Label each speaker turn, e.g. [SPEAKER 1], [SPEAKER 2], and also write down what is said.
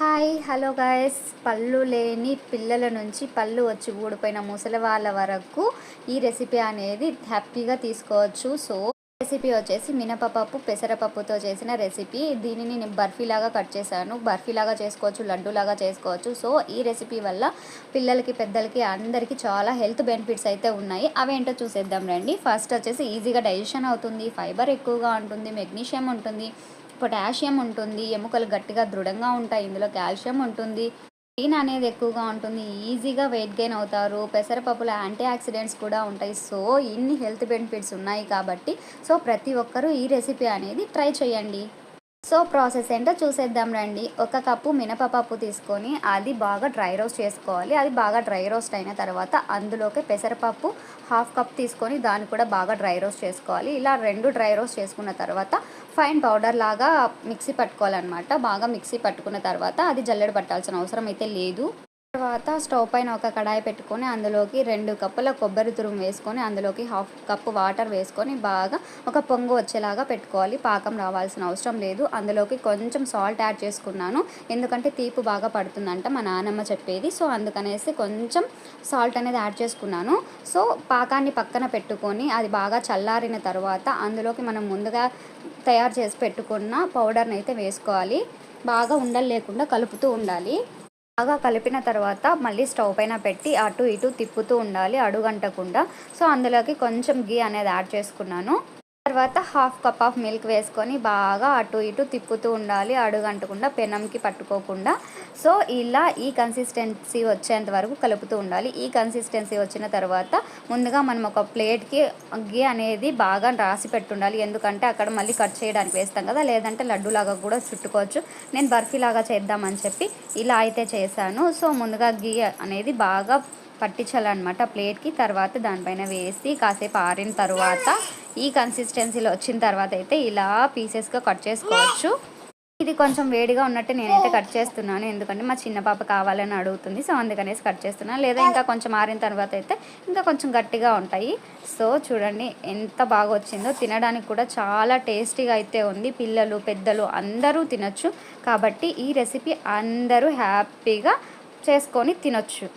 [SPEAKER 1] Hi hello guys పళ్ళు లేని పిల్లల నుంచి పళ్ళు వచ్చి ఊడిపోయిన ముసలి వాళ్ళ వరకు ఈ రెసిపీ అనేది హ్యాపీగా తీసుకోవచ్చు. సో రెసిపీ వచ్చేసి మినపప్పు పెసరపప్పుతో చేసిన రెసిపీ దీనిని నేను బర్ఫీలాగా కట్ చేశాను. బర్ఫీలాగా చేసుకోవచ్చు లడ్డూలాగా చేసుకోవచ్చు. సో ఈ రెసిపీ వల్ల పిల్లలకి పెద్దలకి అందరికీ చాలా హెల్త్ బెనిఫిట్స్ అయితే ఉన్నాయి. అవేంటో చూసేద్దాం రండి. ఫస్ట్ వచ్చేసి ఈజీగా డైజెషన్ అవుతుంది. ఫైబర్ ఎక్కువగా ఉంటుంది మెగ్నీషియం ఉంటుంది. పొటాషియం ఉంటుంది ఎముకలు గట్టిగా దృఢంగా ఉంటాయి ఇందులో కాల్షియం ఉంటుంది. ప్రోటీన్ అనేది ఎక్కువగా ఉంటుంది ఈజీగా వెయిట్ గెయిన్ అవుతారు పెసరపప్పులో యాంటీ ఆక్సిడెంట్స్ కూడా ఉంటాయి. సో ఇన్ని హెల్త్ బెనిఫిట్స్ ఉన్నాయి కాబట్టి సో ప్రతి ఒక్కరూ ఈ రెసిపీ అనేది ట్రై చేయండి. సో ప్రాసెస్ ఏంటో చూసేద్దాం రండి. ఒక కప్పు మినపప్పు తీసుకొని అది బాగా డ్రై రోస్ట్ చేసుకోవాలి. అది బాగా డ్రై రోస్ట్ అయిన తర్వాత అందులోకి పెసరపప్పు హాఫ్ కప్ తీసుకొని దాన్ని కూడా బాగా డ్రై రోస్ట్ చేసుకోవాలి. ఇలా రెండు డ్రై రోస్ట్ చేసుకున్న తర్వాత ఫైన్ పౌడర్ లాగా మిక్సీ పట్టుకోవాలన్నమాట. బాగా మిక్సీ పట్టుకున్న తర్వాత అది జల్లెడ పట్టాల్సిన అవసరం అయితే లేదు. తర్వాత స్టవ్ పైన ఒక కడాయి పెట్టుకొని అందులోకి రెండు కప్పుల కొబ్బరి తురుము వేసుకొని అందులోకి హాఫ్ కప్పు వాటర్ వేసుకొని బాగా ఒక పొంగు వచ్చేలాగా పెట్టుకోవాలి. పాకం రావాల్సిన అవసరం లేదు. అందులోకి కొంచెం సాల్ట్ యాడ్ చేసుకున్నాను. ఎందుకంటే తీపు బాగా పడుతుందంట మా నానమ్మ చెప్పేది. సో అందుకనేసి కొంచెం సాల్ట్ అనేది యాడ్ చేసుకున్నాను. సో పాకాన్ని పక్కన పెట్టుకొని అది బాగా చల్లారిన తర్వాత అందులోకి మనం ముందుగా తయారు చేసి పెట్టుకున్న పౌడర్ని అయితే వేసుకోవాలి. బాగా ఉండలు లేకుండా కలుపుతూ ఉండాలి. బాగా కలిపిన తర్వాత మళ్ళీ స్టవ్ పైన పెట్టి అటు ఇటు తిప్పుతూ ఉండాలి అడుగంటకుండా. సో అందులోకి కొంచెం గీ అనేది యాడ్ చేసుకున్నాను. తర్వాత హాఫ్ కప్ ఆఫ్ మిల్క్ వేసుకొని బాగా అటు ఇటు తిప్పుతూ ఉండాలి అడుగంటకుండా పెనంకి పట్టుకోకుండా. సో ఇలా ఈ కన్సిస్టెన్సీ వచ్చేంత వరకు కలుపుతూ ఉండాలి. ఈ కన్సిస్టెన్సీ వచ్చిన తర్వాత ముందుగా మనం ఒక ప్లేట్కి గీ అనేది బాగా రాసి పెట్టుండాలి. ఎందుకంటే అక్కడ మళ్ళీ కట్ చేయడానికి వేస్తాం కదా లేదంటే లడ్డూలాగా కూడా చుట్టుకోవచ్చు. నేను బర్ఫీలాగా చేద్దామని చెప్పి ఇలా అయితే చేశాను. సో ముందుగా గీ అనేది బాగా పట్టించాలన్నమాట ప్లేట్కి. తర్వాత దానిపైన వేసి కాసేపు ఆరిన తర్వాత ఈ కన్సిస్టెన్సీలో వచ్చిన తర్వాత అయితే ఇలా పీసెస్గా కట్ చేసుకోవచ్చు. ఇది కొంచెం వేడిగా ఉన్నట్టు నేనైతే కట్ చేస్తున్నాను. ఎందుకంటే మా చిన్న పాప కావాలని అడుగుతుంది. సో అందుకనేసి కట్ చేస్తున్నాను లేదా ఇంకా కొంచెం ఆరిన తర్వాత అయితే ఇంకా కొంచెం గట్టిగా ఉంటాయి. సో చూడండి ఎంత బాగా వచ్చిందో. తినడానికి కూడా చాలా టేస్టీగా అయితే ఉంది. పిల్లలు పెద్దలు అందరూ తినొచ్చు. కాబట్టి ఈ రెసిపీ అందరూ హ్యాపీగా చేసుకొని తినొచ్చు.